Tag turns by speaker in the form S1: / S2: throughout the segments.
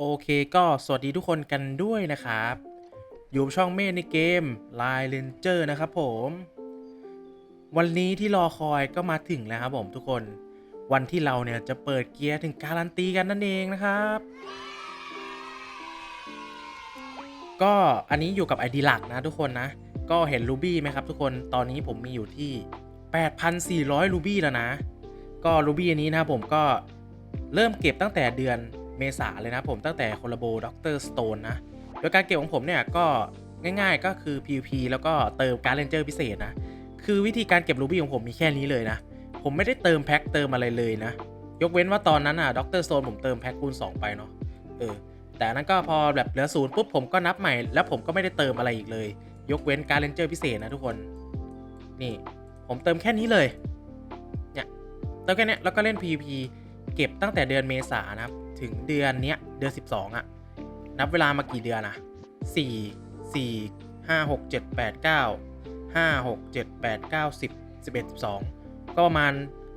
S1: โอเคก็สวัสดีทุกคนกันด้วยนะครับ อยู่ช่องเมฆในเกม Line Ranger นะครับผม วันนี้ที่รอคอยก็มาถึงแล้วครับผมทุกคน วันที่เราเนี่ยจะเปิดเกียร์ถึงการันตีกันนั่นเองนะครับ ก็อันนี้อยู่กับ ID หลักนะทุกคนนะ ก็เห็นรูบี้ไหมครับทุกคน ตอนนี้ผมมีอยู่ที่ 8,400รูบี้แล้วนะ ก็รูบี้อันนี้นะครับผมก็เริ่มเก็บตั้งแต่เดือน เมษาเลยนะผมตั้งแต่คอลลาโบด็อกเตอร์สโตนนะ โดยการเก็บของผมเนี่ยก็ง่ายๆก็คือ PVP แล้วก็เติมการเรนเจอร์พิเศษนะ คือวิธีการเก็บรูบี้ของผมมีแค่นี้เลยนะ ผมไม่ได้เติมแพ็คเติมอะไรเลยนะ ยกเว้นว่าตอนนั้นอะด็อกเตอร์โซนผมเติมแพ็คคูณ 2 ไปเนาะเออแต่นั้นก็พอแบบเหลือศูนย์ปุ๊บผมก็นับใหม่แล้วผมก็ไม่ได้เติมอะไรอีกเลย ยกเว้นการเรนเจอร์พิเศษนะทุกคน นี่ผมเติมแค่นี้เลยเนี่ยเติมแค่เนี้ยแล้วก็เล่น PVP เก็บตั้งแต่เดือนเมษานะครับ ถึงเดือนเนี้ยเดือน 12อะนับเวลามากี่เดือนอะ4 4 5 6 7 8 9 5 6 7 8 9 10 11 12 ก็ประมาณ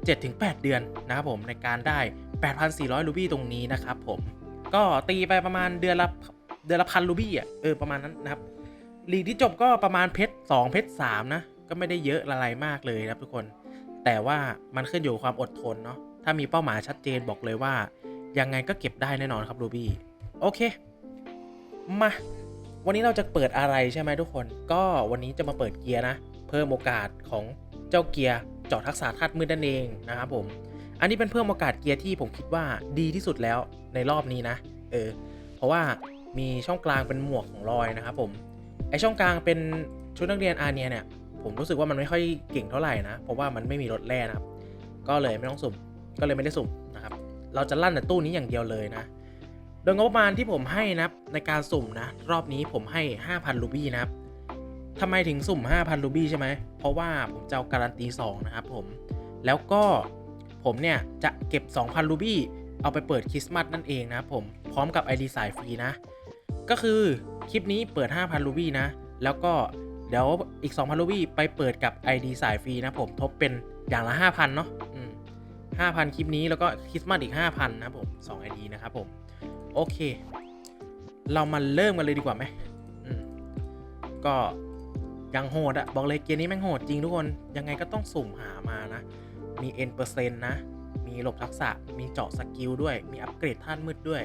S1: 7-8 เดือนนะครับผมในการได้ 8,400 รูบี้ตรงนี้นะครับผมก็ตีไปประมาณเดือนละเดือนละพันรูบี้อะเออประมาณนั้นนะครับลีกที่จบก็ประมาณเพชร2เพชร3นะก็ไม่ได้เยอะอะไรมากเลยนะครับทุกคน แต่ว่ามันขึ้นอยู่ความอดทนเนาะถ้ามีเป้าหมายชัดเจนบอกเลยว่า ยังไงก็เก็บได้แน่นอนครับรูบี้โอเค มา วันนี้เราจะเปิดอะไรใช่ไหมทุกคน ก็วันนี้จะมาเปิดเกียร์นะ เพิ่มโอกาสของเจ้าเกียร์เจาะทักษะธาตุมืดนั่นเองนะครับผม อันนี้เป็นเพิ่มโอกาสเกียร์ที่ผมคิดว่าดีที่สุดแล้วในรอบนี้นะ เออ เพราะว่ามีช่องกลางเป็นหมวกของลอยนะครับผม ไอช่องกลางเป็นชุดนักเรียนอาเนียเนี่ย ผมรู้สึกว่ามันไม่ค่อยเก่งเท่าไหร่นะ เพราะว่ามันไม่มีรถแร่นะครับ ก็เลยไม่ต้องสุ่ม ก็เลยไม่ได้สุ่ม เราจะลั่นแต่ตู้นี้อย่างเดียวเลยนะ โดยงบประมาณที่ผมให้นะในการสุ่มนะ รอบนี้ผมให้ 5,000 รูบี้นะครับทำไมถึงสุ่ม 5,000 รูบี้ใช่ไหม เพราะว่าผมจะเอาการันตี 2 นะครับผม แล้วก็ผมเนี่ย จะเก็บ 2,000 รูบี้ เอาไปเปิดคริสต์มาสนั่นเองนะครับผม พร้อมกับ ID สายฟรีนะ ก็คือคลิปนี้เปิด 5,000 รูบี้นะ แล้วก็เดี๋ยวอีก 2,000 รูบี้ไปเปิดกับ ID สายฟรีนะผม ทบเป็นอย่างละ 5,000 เนาะ 5,000 คลิปนี้แล้วก็คริสต์มาสอีก 5,000 นะครับผม2 ID นะครับผม โอเค เรามาเริ่มกันเลยดีกว่าไหมมก็ยังโหดอะบอกเลยเกมนี้แม่งโหดจริงทุกคน ยังไงก็ต้องสุ่มหามานะ มีเอ็นเปอร์เซ็นต์นะ มีหลบทักษะ มีเจาะสกิลด้วย มีอัปเกรดท่านมืดด้วย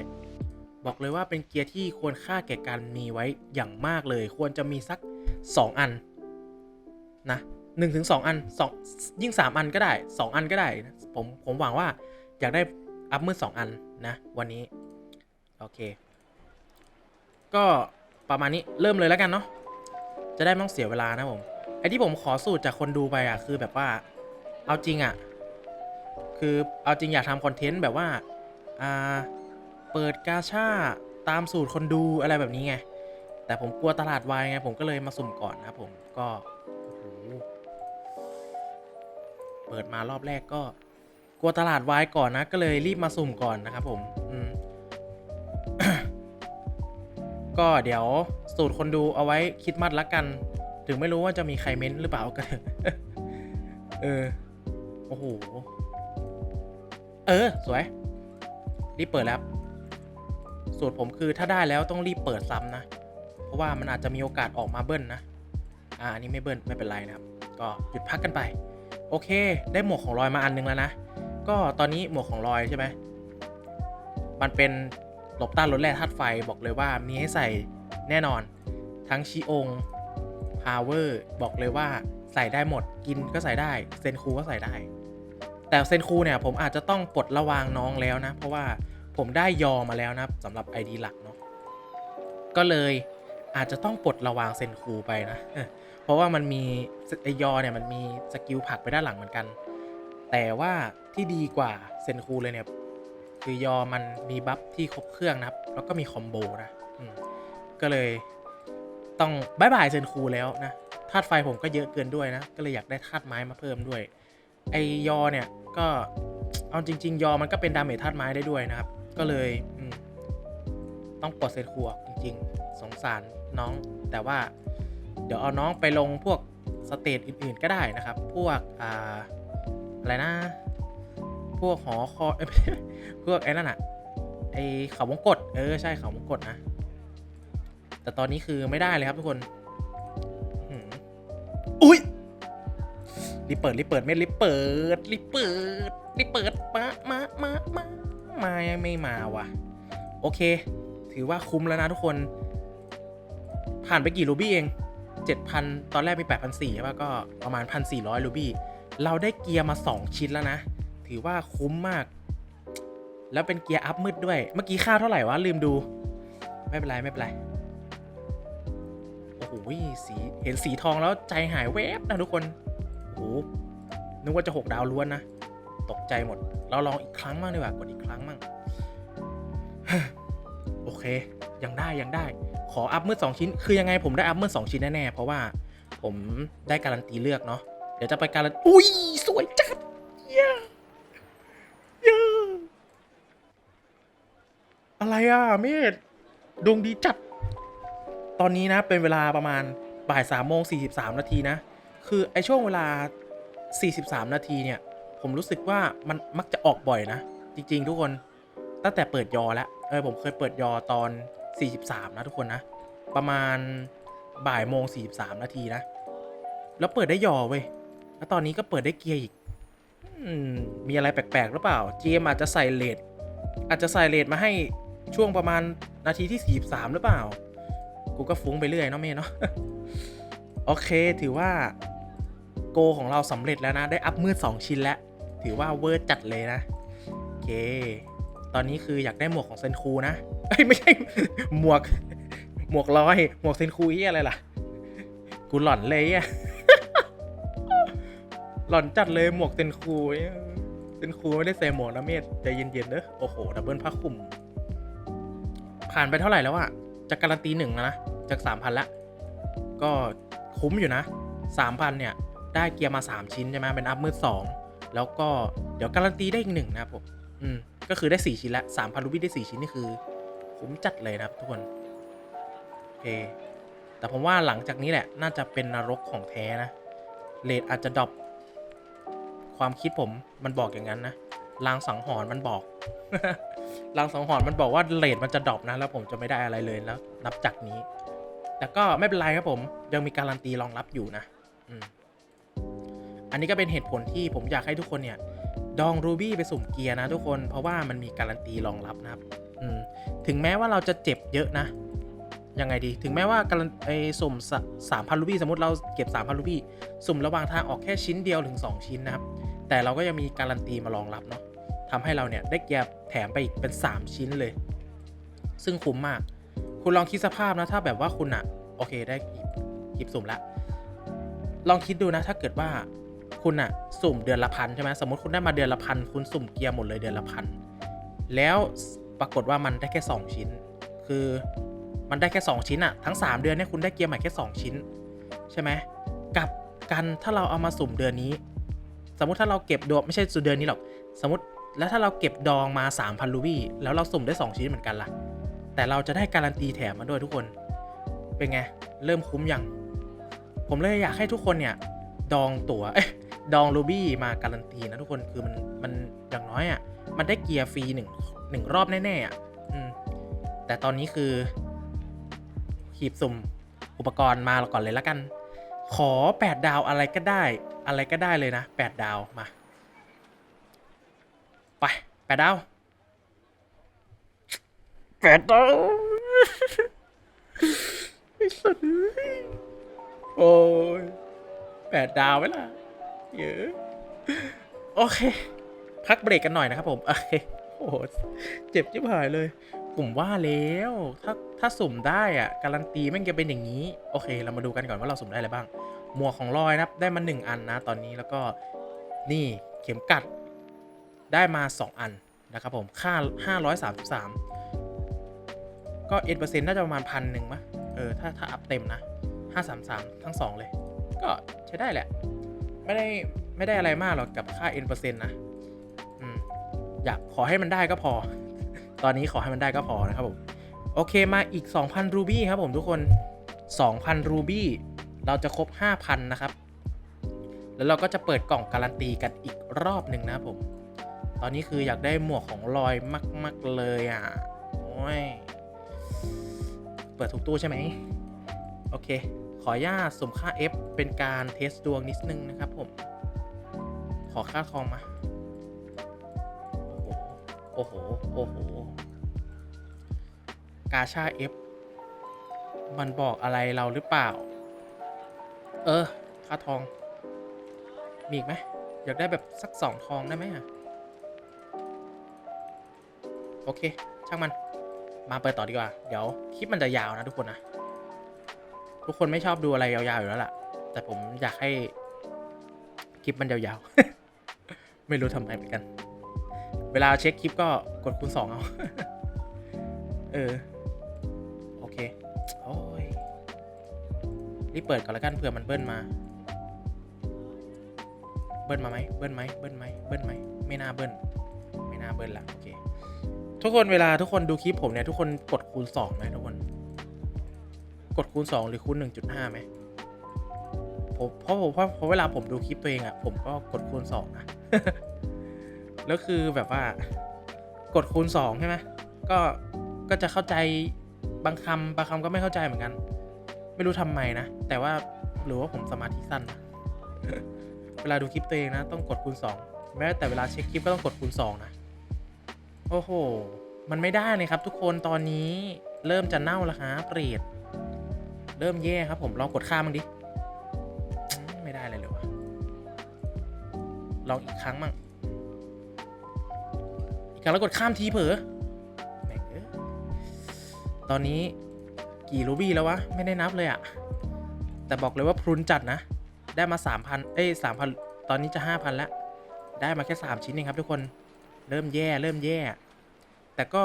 S1: บอกเลยว่าเป็นเกียร์ที่ควรค่าแก่การมีไว้อย่างมากเลย ควรจะมีสัก 2 อันนะ หนึ่งถึงสองอันสองยิ่ง3อันก็ได้2อันก็ได้นะผมผมหวังว่าอยากได้อัพมืด2อันนะ วันนี้ โอเค ก็ประมาณนี้เริ่มเลยแล้วกันเนาะจะได้ไม่ต้องเสียเวลานะผมไอที่ผมขอสูตรจากคนดูไปอะคือแบบว่าเอาจริงอะคือเอาจริงอยากทำคอนเทนต์แบบว่าอ่าเปิดกาชาตามสูตรคนดูอะไรแบบนี้ไงแต่ผมกลัวตลาดวายไงผมก็เลยมาสุ่มก่อนนะผมก็ เปิดมารอบแรกก็กลัวตลาดวายก่อนนะ ก็เลยรีบมาสุ่มก่อนนะครับผมอืมก็เดี๋ยวสูตรคนดูเอาไว้คิดมัดละกัน ถึงไม่รู้ว่าจะมีใครเม้นหรือเปล่าก็เออ โอ้โห เออ สวย รีบเปิดแล้ว สูตรผมคือถ้าได้แล้วต้องรีบเปิดซ้ำนะ เพราะว่ามันอาจจะมีโอกาสออกมาเบิ้ลนะ อ่า อันนี้ไม่เบิ้ลไม่เป็นไรนะครับ ก็หยุดพักกันไป โอเค ได้หมวกของลอยมาอันนึงแล้วนะ ก็ตอนนี้หมวกของลอยใช่ไหมมันเป็นหลบต้านรถแร่ธาตุไฟบอกเลยว่ามีให้ใส่แน่นอน ทั้งชิองพาวเวอร์บอกเลยว่าใส่ได้หมดกินก็ใส่ได้ เซนคูก็ใส่ได้ แต่เซนคูเนี่ยผมอาจจะต้องปลดระวางน้องแล้วนะ เพราะว่าผมได้ยอมาแล้วนะสำหรับ ID หลักเนาะก็เลย อาจจะต้องปลดระวางเซนคูไปนะ เพราะว่ามันมีไอยอเนี่ยมันมีสกิลผลักไปด้านหลังเหมือนกัน แต่ว่าที่ดีกว่าเซนคูเลยเนี่ยคือยอมันมีบัฟที่ครบเครื่องนะครับ แล้วก็มีคอมโบนะก็เลยต้องบายบายเซนคูแล้วนะธาตุไฟผมก็เยอะเกินด้วยนะ ก็เลยอยากได้ธาตุไม้มาเพิ่มด้วย ไอยอเนี่ยก็เอาจริง ๆ ยอมันก็เป็นดาเมจธาตุไม้ได้ด้วยนะครับ ก็เลยต้องปลดเซนคูออกจริง ๆ สงสาร น้อง แต่ว่าเดี๋ยวเอาน้องไปลงพวกสเตจอื่นๆก็ได้นะครับ พวกอ่าอะไรนะ พวกหอคอยเอ้ยไม่ใช่พวกไอ้นั่นอะไอเขาวงกดเออใช่เขาวงกดนะ แต่ตอนนี้คือไม่ได้เลยครับทุกคนอุ้ยรีเปิดรีเปิดไม่รีเปิดรีเปิดรีเปิดมามามามามาไม่มาว่ะ โอเค ถือว่าคุ้มแล้วนะทุกคน ผ่านไปกี่รูบี้เอง 7,000 ตอนแรกมี 8,400ใช่ป่ะก็ประมาณ 1,400รูบี้เราได้เกียร์มา 2 ชิ้นแล้วนะ ถือว่าคุ้มมาก แล้วเป็นเกียร์อัพมืดด้วย เมื่อกี้ค่าเท่าไหร่วะ ลืมดู ไม่เป็นไร ไม่เป็นไร โอ้โหสีเห็นสีทองแล้วใจหายแวบนะทุกคน โอ้โหนึกว่าจะ 6 ดาวล้วนนะ ตกใจหมด เราลองอีกครั้งมั่งดีกว่ากดอีกครั้งมั่งโอเค ยังได้ยังได้ ออัพมืด2ชิ้น คือยังไงผมได้อัพมืด2ชิ้นแน่ๆ เพราะว่าผมได้การันตีเลือกเนาะ เดี๋ยวจะไปการันอุ้ย สวยจัดเย้เย้อะไรอะเมธดวงดีจัด ตอนนี้นะเป็นเวลาประมาณบ่ายสามโมงสี่สิบสามนาทีนะ คือไอช่วงเวลา43นาทีเนี่ย ผมรู้สึกว่ามันมักจะออกบ่อยนะ จริง ๆ ทุกคนตั้งแต่เปิดยอแล้วเออผมเคยเปิดยอตอน 43 นะทุกคนนะ ประมาณบ่ายโมง 43 นาทีนะ แล้วเปิดได้ยอเว้ย แล้วตอนนี้ก็เปิดได้เกียร์อีกมีอะไรแปลกๆหรือเปล่า GM อาจจะใส่เลทอาจจะใส่เลทมาให้ช่วงประมาณนาทีที่ 43 หรือเปล่า กูก็ฟุ้งไปเรื่อยเนาะเมย์เนาะ โอเคถือว่าโกของเราสำเร็จแล้วนะ ได้อัพมืด 2 ชิ้นแล้ว ถือว่าเวอร์จัดเลยนะ โอเค ตอนนี้คืออยากได้หมวกของเซนคูนะเอ้ยไม่ใช่หมวก หมวกลอย หมวกเซนคูที่อะไรล่ะ กูหล่อนเลยอะหล่อนจัดเลยหมวกเซนคูเซนคูไม่ได้ใส่หมวกนะเมธใจเย็นๆเด้อโอ้โหดับเบิลผ้าคลุม ผ่านไปเท่าไหร่แล้วอะจากการันตีหนึ่งนะจากสามพันละ ก็คุ้มอยู่นะสามพันเนี่ย ได้เกียร์มา3ชิ้นใช่ไหมเป็นอัพมืด2แล้วก็เดี๋ยวการันตีได้อีกหนึ่งนะครับผมอืม ก็คือได้ 4 ชิ้นละ3,000รูบี้ได้ 4 ชิ้น นี่คือคุ้มจัดเลยนะครับทุกคนโอเค แต่ผมว่าหลังจากนี้แหละ น่าจะเป็นนรกของแท้นะเลดอาจจะดรอปความคิดผมมันบอกอย่างนั้นนะลางสังหรณ์มันบอกลางสังหรณ์มันบอกว่าเลดมันจะดรอปนะแล้วผมจะไม่ได้อะไรเลยแล้ว นับจากนี้ แต่ก็ไม่เป็นไรครับผมยังมีการันตีรองรับอยู่นะ อืมอันนี้ก็เป็นเหตุผลที่ผมอยากให้ทุกคนเนี่ย ดองรูบี้ไปสุ่มเกียร์นะทุกคน เพราะว่ามันมีการันตีรองรับนะครับถึงแม้ว่าเราจะเจ็บเยอะนะ ยังไงดี ถึงแม้ว่าการันไอสุ่มสามพันรูบี้สมมติเราเก็บ3,000รูบี้สุ่มระหว่างทางออกแค่ชิ้นเดียวถึง 2 ชิ้นนะครับ แต่เราก็ยังมีการันตีมารองรับเนาะทำให้เราเนี่ยได้เกียร์แถมไปอีกเป็น 3 ชิ้นเลย ซึ่งคุ้มมาก คุณลองคิดสภาพนะ ถ้าแบบว่าคุณอะโอเคได้หยิบหยิบสุ่มละ ลองคิดดูนะ ถ้าเกิดว่า คุณอะสุ่มเดือนละพันใช่ไหมสมมติคุณได้มาเดือนละพันคุณสุ่มเกียร์หมดเลยเดือนละพันแล้วปรากฏว่ามันได้แค่ 2 ชิ้น คือมันได้แค่ 2 ชิ้นอะทั้ง 3 เดือนเนี่ยคุณได้เกียร์ใหม่แค่ 2 ชิ้น ใช่ไหมกับกันถ้าเราเอามาสุ่มเดือนนี้ สมมติถ้าเราเก็บดวงไม่ใช่สุ่มเดือนนี้หรอก สมมติแล้วถ้าเราเก็บดองมา 3,000รูบี้แล้วเราสุ่มได้ 2 ชิ้นเหมือนกันล่ะ แต่เราจะได้การันตีแถมมาด้วยทุกคน เป็นไง เริ่มคุ้มยัง ผมเลยอยากให้ทุกคนเนี่ย ดองตัว๋ว ดองรูบี้มาการันตีนะทุกคนคือมันมันอย่างน้อยอะ่ะมันได้เกียร์ฟรีหนึ่งหนึ่งรอบแน่ๆอะ่ะอืมแต่ตอนนี้คือหีบสุ่มอุปกรณ์มาก่อนเลยละกัน ขอ 8 ดาวอะไรก็ได้ อะไรก็ได้เลยนะ 8 ดาวมา ไป 8 ดาว 8 ดาวไอ้สัตว์เอ้ยโอ้ยแปดดาวไหมล่ะ เยอะโอเค พักเบรกกันหน่อยนะครับผมโอเคโอ้โหเจ็บจิบหายเลยผมว่าแล้วถ้าถ้าสุ่มได้อะการันตีแม่งจะเป็นอย่างนี้ โอเค เรามาดูกันก่อนว่าเราสุ่มได้อะไรบ้าง หมวกของลอยนะครับได้มา 1 อันนะตอนนี้แล้วก็นี่เข็มกัดได้มา 2 อันนะครับผมค่า 533 ก็เอ็ดเปอร์เซ็นต์น่าจะประมาณพันหนึ่งมะเออถ้าถ้าอัพเต็มนะ 533 ทั้ง 2 เลย ก็ใช้ได้แหละ ไม่ได้ไม่ได้อะไรมากหรอกกับค่า n เปอร์เซ็นต์นะอืมอยากขอให้มันได้ก็พอ ตอนนี้ขอให้มันได้ก็พอนะครับผม โอเคมาอีก 2,000 รูบี้ครับผมทุกคน 2,000 รูบี้เราจะครบ 5,000 นะครับ แล้วเราก็จะเปิดกล่องการันตีกันอีกรอบหนึ่งนะครับผม ตอนนี้คืออยากได้หมวกของลอยมาก ๆ เลยอะ โอ้ย เปิดถูกตู้ใช่ไหม โอเค ออนุญาตสมค่า F เป็นการเทสดวงนิดนึงนะครับผม ขอค่าทองมาโอ้โหโอ้โห โอ้โห กาชา F มันบอกอะไรเราหรือเปล่า เออ ค่าทอง มีอีกไหม อยากได้แบบสักสองทองได้ไหมอะโอเค ช่างมัน มาเปิดต่อดีกว่า เดี๋ยวคลิปมันจะยาวนะทุกคนนะ ทุกคนไม่ชอบดูอะไรยาวๆอยู่แล้วล่ะ แต่ผมอยากให้คลิปมันยาวๆ ไม่รู้ทำไมเหมือนกัน เวลาเช็คคลิปก็กดคูณสองเอา เออ โอเค โอ้ยรีบเปิดก่อนล้วกันเผื่อมันเบิ้ลมา เบิ้ลมาไหมเบิ้ลไหมเบิ้ลไหมเบิ้ลไหมไม่น่าเบิ้ลไม่น่าเบิ้ลละโอเค ทุกคนเวลาทุกคนดูคลิปผมเนี่ยทุกคนกดคูณสองไหมทุกคน กดคูณสองหรือคูณหนึ่งจุดห้าไหมผมเพราะผมเพราะเพราะเวลาผมดูคลิปตัวเองอะผมก็กดคูณสองนะ แล้วคือแบบว่ากดคูณสองใช่ไหมก็ก็จะเข้าใจบางคำบางคำก็ไม่เข้าใจเหมือนกัน ไม่รู้ทำไมนะ แต่ว่าหรือว่าผมสมาธิสั้นนะเวลาดูคลิปตัวเองนะ ต้องกดคูณสองแม้แต่เวลาเช็คคลิปก็ต้องกดคูณสองนะโอ้โห มันไม่ได้เลยครับทุกคนตอนนี้เริ่มจะเน่าแล้วฮะเปรต เริ่มแย่ครับผมลองกดข้ามมันดิ ไม่ได้เลยเลยวะลองอีกครั้งมั่งอีกครั้งแล้วกดข้ามทีเผลอตอนนี้กี่รูบี้แล้ววะ ไม่ได้นับเลยอะแต่บอกเลยว่าพรุนจัดนะ ได้มา 3,000 เอ้ย3,000 ตอนนี้จะ 5,000 แล้ว ได้มาแค่ 3 ชิ้นเองครับทุกคนเริ่มแย่เริ่มแย่ แต่ก็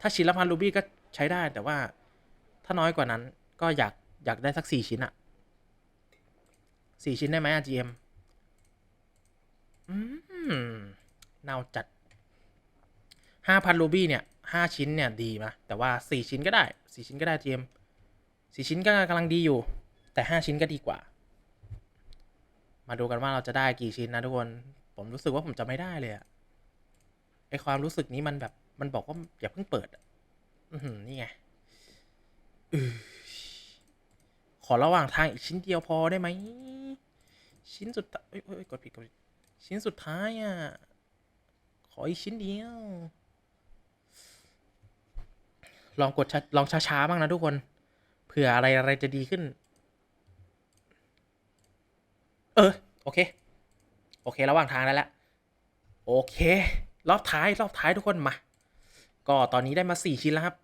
S1: ถ้าชิ้นละพันรูบี้ก็ใช้ได้แต่ว่าถ้าน้อยกว่านั้น ก็อยากอยากได้สัก4ชิ้นอะ4ชิ้นได้ไหมอะ GM อืมเน่าจัด5,000รูบี้เนี่ย5ชิ้นเนี่ยดีนะแต่ว่า4ชิ้นก็ได้4ชิ้นก็ได้ GM 4ชิ้นก็กำลังดีอยู่ แต่5ชิ้นก็ดีกว่า มาดูกันว่าเราจะได้กี่ชิ้นนะทุกคน ผมรู้สึกว่าผมจะไม่ได้เลยอะไอความรู้สึกนี้มันแบบมันบอกว่าอย่าเพิ่งเปิดอะอือหือนี่ไงอือ ขอระหว่างทางอีกชิ้นเดียวพอได้ไหม ชิ้นสุดท้ายเอ้ยเอ้ยกดผิดกดผิดชิ้นสุดท้ายอะ ขออีกชิ้นเดียว ลองกดช้าลองช้าๆบ้างนะทุกคน เผื่ออะไรอะไรจะดีขึ้น เออ โอเค โอเค ระหว่างทางได้แล้วโอเค รอบท้าย รอบท้ายทุกคนมา ก็ตอนนี้ได้มา 4 ชิ้นแล้วครับ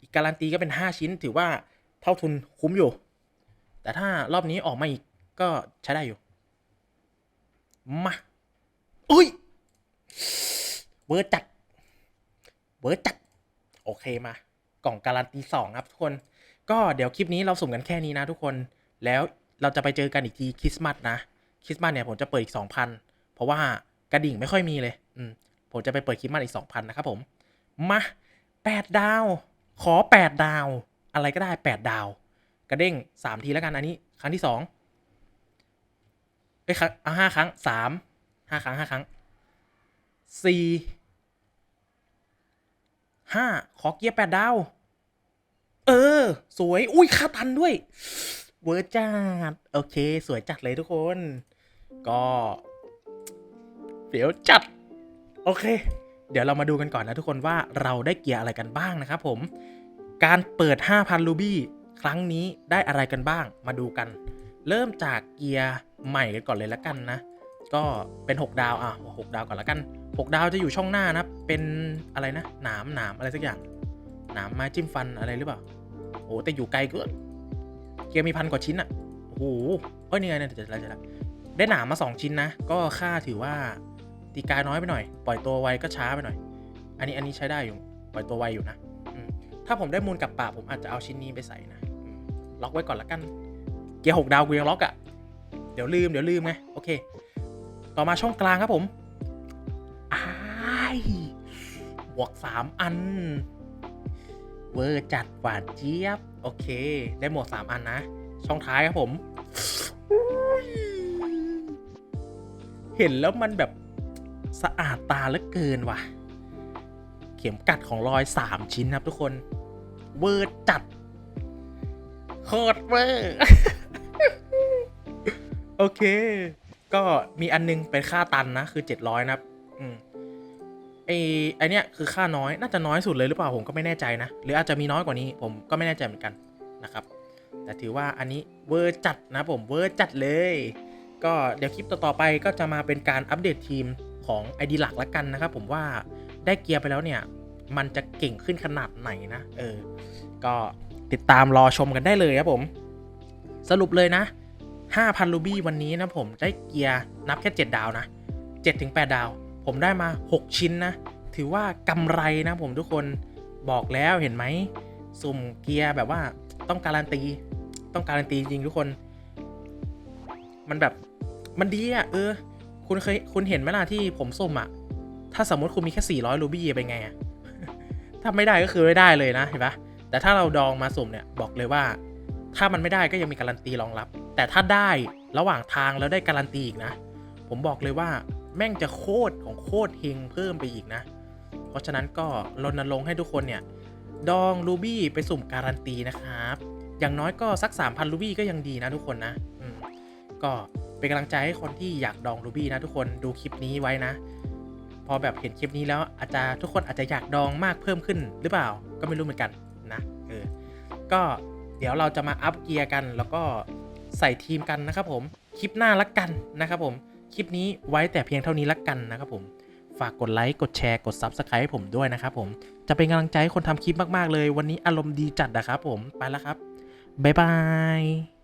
S1: อีกการันตีก็เป็น 5 ชิ้น ถือว่าเท่าทุนคุ้มอยู่ แต่ถ้ารอบนี้ออกมาอีกก็ใช้ได้อยู่ มาอุ้ย เวอร์จัด เวอร์จัด โอเคมา กล่องการันตีสองครับทุกคน ก็เดี๋ยวคลิปนี้เราสุ่มกันแค่นี้นะทุกคน แล้วเราจะไปเจอกันอีกทีคริสต์มาสนะ คริสต์มาสเนี่ยผมจะเปิดอีก2,000เพราะว่ากระดิ่งไม่ค่อยมีเลย อืม ผมจะไปเปิดคริสต์มาสอีก2,000นะครับผม มา8ดาว ขอ8ดาว อะไรก็ได้8ดาว กระเด้ง3ทีแล้วกันอันนี้ ครั้งที่2เอ้ยครั้งอะห้าครั้ง3 5ครั้ง5ครั้ง4 5ขอเกียร์8ดาว เออ สวย อุ้ยค่าตันด้วย เวอร์จัด โอเค สวยจัดเลยทุกคน ก็เดี๋ยวจัด โอเค เดี๋ยวเรามาดูกันก่อนนะทุกคนว่าเราได้เกียร์อะไรกันบ้างนะครับผม การเปิด 5,000 รูบี้ ครั้งนี้ได้อะไรกันบ้างมาดูกัน เริ่มจากเกียร์ใหม่กันก่อนเลยละกันนะ ก็เป็น 6 ดาวอะ6ดาวก่อนละกัน 6 ดาวจะอยู่ช่องหน้านะ เป็นอะไรนะหนามหนามอะไรสักอย่างหนามไม้จิ้มฟันอะไรหรือเปล่าโอ้แต่อยู่ไกลเกินเกียร์มีพันกว่าชิ้นอะโอ้โหเอ้ยนี่ไงเนี่ยเดี๋ยวจะจะจะได้หนามมา 2 ชิ้นนะ ก็ค่าถือว่าตีกาน้อยไปหน่อย ปล่อยตัวไวก็ช้าไปหน่อย อันนี้อันนี้ใช้ได้อยู่ ปล่อยตัวไวอยู่นะ ถ้าผมได้มูลกับป่าผมอาจจะเอาชิ้นนี้ไปใส่นะ ล็อกไว้ก่อนละกัน เกียร์หกดาวกูยังล็อกอะ่ะ เดี๋ยวลืมเดี๋ยวลืมไงโอเค ต่อมาช่องกลางครับผมอ้ายบวกสามอัน เวอร์จัดหวานเจี๊ยบ โอเค ได้หมวกสามอันนะ ช่องท้ายครับผม เห็นแล้วมันแบบสะอาดตาเหลือเกินว่ะ เข็มกัดของรอยสามชิ้นครับทุกคน เวอร์จัด โคตรเวอร์โอเค ก็มีอันนึงเป็นค่าตันนะ คือ700นะครับอืมไอไอเนี้ยคือค่าน้อยน่าจะน้อยสุดเลยหรือเปล่าผมก็ไม่แน่ใจนะ หรืออาจจะมีน้อยกว่านี้ ผมก็ไม่แน่ใจเหมือนกันนะครับ แต่ถือว่าอันนี้เวอร์จัดนะผมเวอร์จัดเลย ก็เดี๋ยวคลิปต่อๆไปก็จะมาเป็นการอัปเดตทีมของไอดีหลักละกันนะครับผมว่าได้เกียร์ไปแล้วเนี่ย มันจะเก่งขึ้นขนาดไหนนะ เออ ก็ ติดตามรอชมกันได้เลยครับผม สรุปเลยนะ 5,000 รูบี้วันนี้นะผมได้เกียร์นับแค่ 7 ดาวนะ 7-8 ดาว ผมได้มา 6 ชิ้นนะ ถือว่ากำไรนะผมทุกคนบอกแล้วเห็นไหม สุ่มเกียร์แบบว่าต้องการันตี ต้องการันตีจริงทุกคน มันแบบมันดีอะ่ะเออ คุณเคยคุณเห็นไหมล่ะที่ผมสุ่มอะ่ะ ถ้าสมมติคุณมีแค่ 400 รูบี้เป็นไงอะถ้าไม่ได้ก็คือไม่ได้เลยนะเห็นปะ แต่ถ้าเราดองมาสุ่มเนี่ยบอกเลยว่า ถ้ามันไม่ได้ก็ยังมีการันตีรองรับ แต่ถ้าได้ระหว่างทางแล้วได้การันตีอีกนะ ผมบอกเลยว่าแม่งจะโคตรของโคตรเฮงเพิ่มไปอีกนะ เพราะฉะนั้นก็รณรงค์ให้ทุกคนเนี่ยดองรูบี้ไปสุ่มการันตีนะครับ อย่างน้อยก็สัก 3,000รูบี้ก็ยังดีนะทุกคนนะก็เป็นกำลังใจให้คนที่อยากดองรูบี้นะทุกคนดูคลิปนี้ไว้นะ พอแบบเห็นคลิปนี้แล้วอาจจะทุกคนอาจจะอยากดองมากเพิ่มขึ้นหรือเปล่าก็ไม่รู้เหมือนกัน ก็เดี๋ยวเราจะมาอัพเกียร์กัน แล้วก็ใส่ทีมกันนะครับผม คลิปหน้าละกันนะครับผม คลิปนี้ไว้แต่เพียงเท่านี้ละกันนะครับผม ฝากกดไลค์ กดแชร์ กด s u b สไครต์ให้ผมด้วยนะครับผม จะเป็นกำลังใจให้คนทำคลิปมากๆเลย วันนี้อารมณ์ดีจัดนะครับผม ไปแล้วครับ บ๊ายบาย